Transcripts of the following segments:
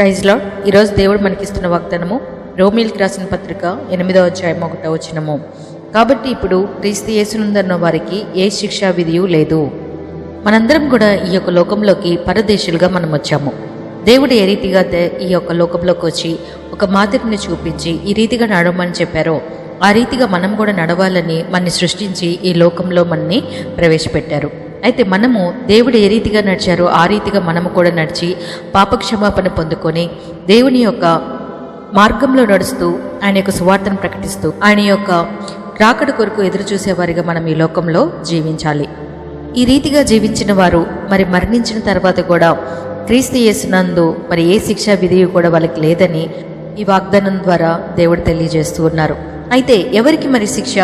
Praise lord ఈరోజు దేవుడు మనకిస్తున్న వాగ్దానము రోమిల్కి రాసిన పత్రిక ఎనిమిదవ అధ్యాయం ఒకటో వచ్చినము కాబట్టి ఇప్పుడు క్రీస్తు యేసునందన్న వారికి ఏ శిక్షా విధియు లేదు. మనందరం కూడా ఈ యొక్క లోకంలోకి పరదేశులుగా మనం వచ్చాము దేవుడు ఏ రీతిగా ఈ యొక్క లోకంలోకి వచ్చి ఒక మాదిరిని చూపించి ఈ రీతిగా నడవమని చెప్పారో ఆ రీతిగా మనం కూడా నడవాలని మనని సృష్టించి ఈ లోకంలో మనని ప్రవేశపెట్టారు. అయితే మనము దేవుడు ఏ రీతిగా నడిచారో ఆ రీతిగా మనము కూడా నడిచి పాపక్షమాపణ పొందుకొని దేవుని యొక్క మార్గంలో నడుస్తూ ఆయన యొక్క సువార్తను ప్రకటిస్తూ ఆయన యొక్క రాకడ కొరకు ఎదురు చూసేవారిగా మనం ఈ లోకంలో జీవించాలి. ఈ రీతిగా జీవించిన వారు మరి మరణించిన తర్వాత కూడా క్రీస్తు యేసునందు మరి ఏ శిక్షా విధి కూడా వాళ్ళకి లేదని ఈ వాగ్దానం ద్వారా దేవుడు తెలియజేస్తూ ఉన్నారు. అయితే ఎవరికి మరి శిక్ష?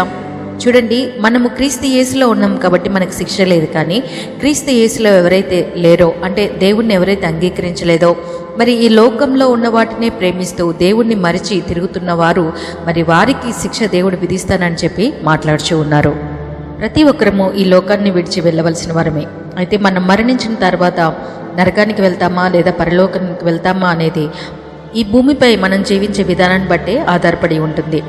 చూడండి మనము క్రీస్తు యేసులో ఉన్నాం కాబట్టి మనకు శిక్ష లేదు కానీ క్రీస్తు యేసులో ఎవరైతే లేరో అంటే దేవుణ్ణి ఎవరైతే అంగీకరించలేదో మరి ఈ లోకంలో ఉన్న వాటినే ప్రేమిస్తూ దేవుణ్ణి మరిచి తిరుగుతున్న వారు మరి వారికి శిక్ష దేవుడు విధిస్తానని చెప్పి మాట్లాడుచూ ఉన్నారు. ప్రతి ఒక్కరము ఈ లోకాన్ని విడిచి వెళ్ళవలసిన వారమే. అయితే మనం మరణించిన తర్వాత నరకానికి వెళ్తామా లేదా పరలోకానికి వెళ్తామా అనేది ఈ భూమిపై మనం జీవించే విధానాన్ని బట్టే ఆధారపడి ఉంటుంది.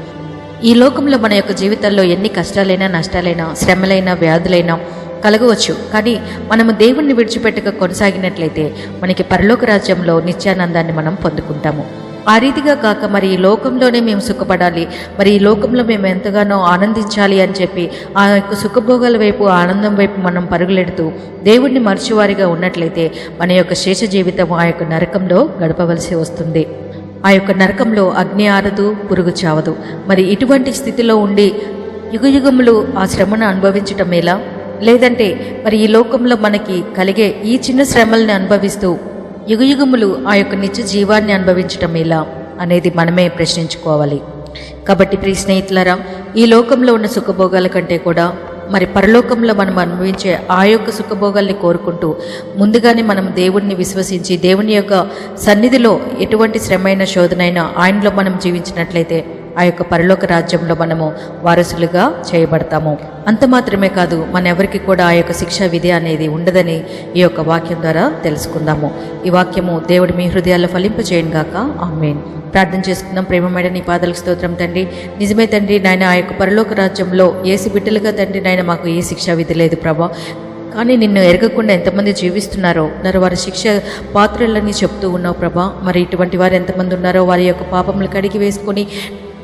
ఈ లోకంలో మన యొక్క జీవితాల్లో ఎన్ని కష్టాలైనా నష్టాలైనా శ్రమలైనా వ్యాధులైనా కలగవచ్చు. కానీ మనము దేవుణ్ణి విడిచిపెట్టక కొనసాగినట్లయితే మనకి పరలోక రాజ్యంలో నిత్యానందాన్ని మనం పొందుకుంటాము. ఆ రీతిగా కాక మరి ఈ లోకంలోనే మేము సుఖపడాలి మరి ఈ లోకంలో మేము ఎంతగానో ఆనందించాలి అని చెప్పి ఆ యొక్క సుఖభోగాల వైపు ఆనందం వైపు మనం పరుగులెడుతూ దేవుణ్ణి మరచివారిగా ఉన్నట్లయితే మన యొక్క శేష జీవితం ఆ యొక్క నరకంలో గడపవలసి వస్తుంది. ఆ యొక్క నరకంలో అగ్ని ఆరదు పురుగు చావదు. మరి ఇటువంటి స్థితిలో ఉండి యుగయుగములు ఆ శ్రమను అనుభవించటం ఎలా లేదంటే మరి ఈ లోకంలో మనకి కలిగే ఈ చిన్న శ్రమల్ని అనుభవిస్తూ యుగయుగములు ఆ యొక్క నిత్య జీవాన్ని అనుభవించటం ఎలా అనేది మనమే ప్రశ్నించుకోవాలి. కాబట్టి ప్రియ స్నేహితులరా ఈ లోకంలో ఉన్న సుఖభోగాల కంటే కూడా మరి పరలోకంలో మనం అనుభవించే ఆ యొక్క సుఖభోగాల్ని కోరుకుంటూ ముందుగానే మనం దేవుణ్ణి విశ్వసించి దేవుని యొక్క సన్నిధిలో ఎటువంటి శ్రమైన శోధనైనా ఆయనలో మనం జీవించినట్లయితే ఆ యొక్క పరలోక రాజ్యంలో మనము వారసులుగా చేయబడతాము. అంత మాత్రమే కాదు మన ఎవరికి కూడా ఆ యొక్క శిక్ష విధి అనేది ఉండదని ఈ యొక్క వాక్యం ద్వారా తెలుసుకుందాము. ఈ వాక్యము దేవుడు మీ హృదయాల్లో ఫలింపజేయను గాక. ఆమెన్. ప్రార్థన చేసుకుందాం. ప్రేమమైన నీ పాదాలకు స్తోత్రం తండ్రి. నిజమే తండ్రి నాయన ఆ యొక్క పరలోక రాజ్యంలో ఏసి బిడ్డలుగా తండ్రి నాయన మాకు ఏ శిక్ష విధి లేదు ప్రభా. కానీ నిన్ను ఎరగకుండా ఎంతమంది జీవిస్తున్నారో మరి వారి శిక్ష పాత్రలని చెప్తూ ఉన్నావు ప్రభా. మరి ఇటువంటి వారు ఎంతమంది ఉన్నారో వారి యొక్క పాపములు కడిగి వేసుకొని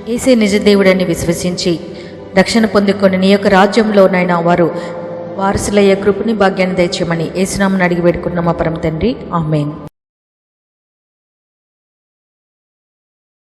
ఏసే నిజ దేవుడని విశ్వసించి రక్షణ పొందుకొని నీ యొక్క రాజ్యంలోనైనా వారు వారసులయ్యే కృపని భాగ్యాన్ని దయచేయమని ఏసునామని అడిగి పెట్టుకున్నామా పరమ తండ్రి. ఆమెన్.